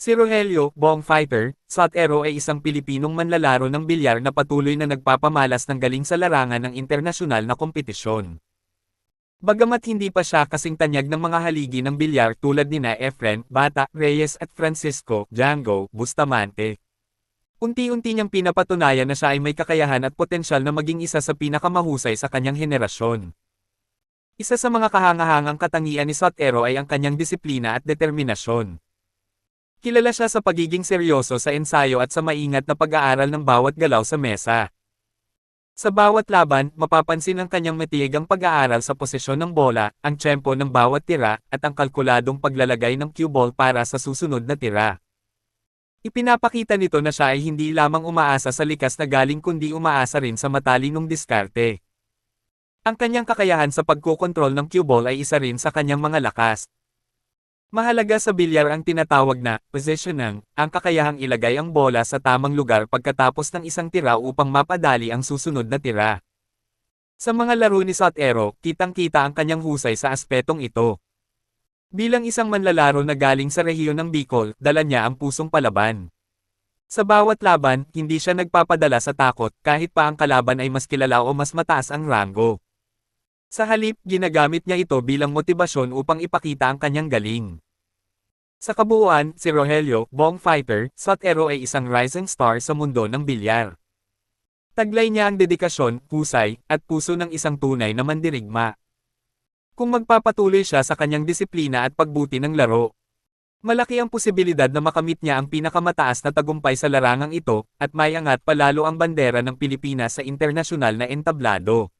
Si Rogelio, Bong Sotero ay isang Pilipinong manlalaro ng bilyar na patuloy na nagpapamalas ng galing sa larangan ng internasyonal na kompetisyon. Bagamat hindi pa siya kasing tanyag ng mga haligi ng bilyar tulad nina Efren, Bata, Reyes at Francisco, Django, Bustamante. Unti-unti niyang pinapatunayan na siya ay may kakayahan at potensyal na maging isa sa pinakamahusay sa kanyang henerasyon. Isa sa mga kahangahangang katangian ni Sotero ay ang kanyang disiplina at determinasyon. Kilala siya sa pagiging seryoso sa ensayo at sa maingat na pag-aaral ng bawat galaw sa mesa. Sa bawat laban, mapapansin ang kanyang matiyagang pag-aaral sa posisyon ng bola, ang tiyempo ng bawat tira, at ang kalkuladong paglalagay ng cue ball para sa susunod na tira. Ipinapakita nito na siya ay hindi lamang umaasa sa likas na galing kundi umaasa rin sa matalinong diskarte. Ang kanyang kakayahan sa pagkokontrol ng cue ball ay isa rin sa kanyang mga lakas. Mahalaga sa bilyar ang tinatawag na positioning, ang kakayahang ilagay ang bola sa tamang lugar pagkatapos ng isang tira upang mapadali ang susunod na tira. Sa mga laro ni Sotero, kitang-kita ang kanyang husay sa aspetong ito. Bilang isang manlalaro na galing sa rehiyon ng Bicol, dala niya ang pusong palaban. Sa bawat laban, hindi siya nagpapadala sa takot kahit pa ang kalaban ay mas kilala o mas mataas ang rango. Sa halip, ginagamit niya ito bilang motibasyon upang ipakita ang kanyang galing. Sa kabuuan, si Rogelio, Bong Fighter, Sotero ay isang rising star sa mundo ng bilyar. Taglay niya ang dedikasyon, husay, at puso ng isang tunay na mandirigma. Kung magpapatuloy siya sa kanyang disiplina at pagbuti ng laro, malaki ang posibilidad na makamit niya ang pinakamataas na tagumpay sa larangang ito, at mayangat palalo ang bandera ng Pilipinas sa internasyonal na entablado.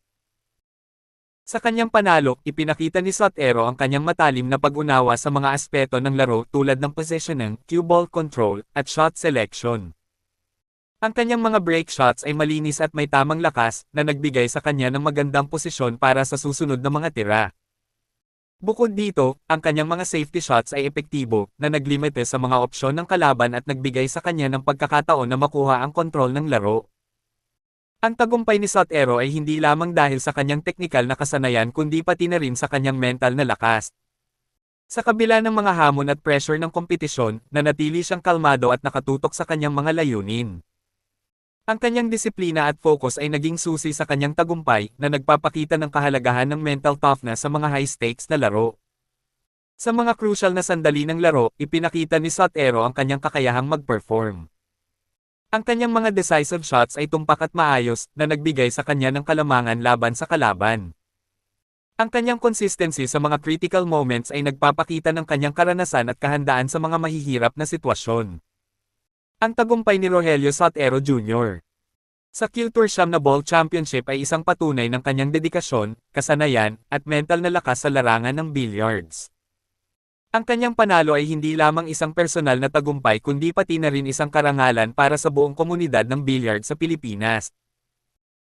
Sa kanyang panalo, ipinakita ni Sotero ang kanyang matalim na pag-unawa sa mga aspeto ng laro tulad ng positioning, cue ball control, at shot selection. Ang kanyang mga break shots ay malinis at may tamang lakas na nagbigay sa kanya ng magandang posisyon para sa susunod na mga tira. Bukod dito, ang kanyang mga safety shots ay epektibo na naglimite sa mga opsyon ng kalaban at nagbigay sa kanya ng pagkakataon na makuha ang kontrol ng laro. Ang tagumpay ni Sotero ay hindi lamang dahil sa kanyang teknikal na kasanayan kundi pati na rin sa kanyang mental na lakas. Sa kabila ng mga hamon at pressure ng kompetisyon, nanatili siyang kalmado at nakatutok sa kanyang mga layunin. Ang kanyang disiplina at focus ay naging susi sa kanyang tagumpay na nagpapakita ng kahalagahan ng mental toughness sa mga high-stakes na laro. Sa mga crucial na sandali ng laro, ipinakita ni Sotero ang kanyang kakayahang mag-perform. Ang kanyang mga decisive shots ay tumpak at maayos na nagbigay sa kanya ng kalamangan laban sa kalaban. Ang kanyang consistency sa mga critical moments ay nagpapakita ng kanyang karanasan at kahandaan sa mga mahihirap na sitwasyon. Ang tagumpay ni Rogelio Sotero Jr. Sa Culture Siyam na Ball Championship ay isang patunay ng kanyang dedikasyon, kasanayan, at mental na lakas sa larangan ng billiards. Ang kanyang panalo ay hindi lamang isang personal na tagumpay kundi pati na rin isang karangalan para sa buong komunidad ng billiard sa Pilipinas.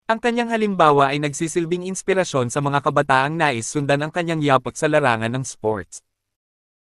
Ang kanyang halimbawa ay nagsisilbing inspirasyon sa mga kabataang nais sundan ang kanyang yapot sa larangan ng sports.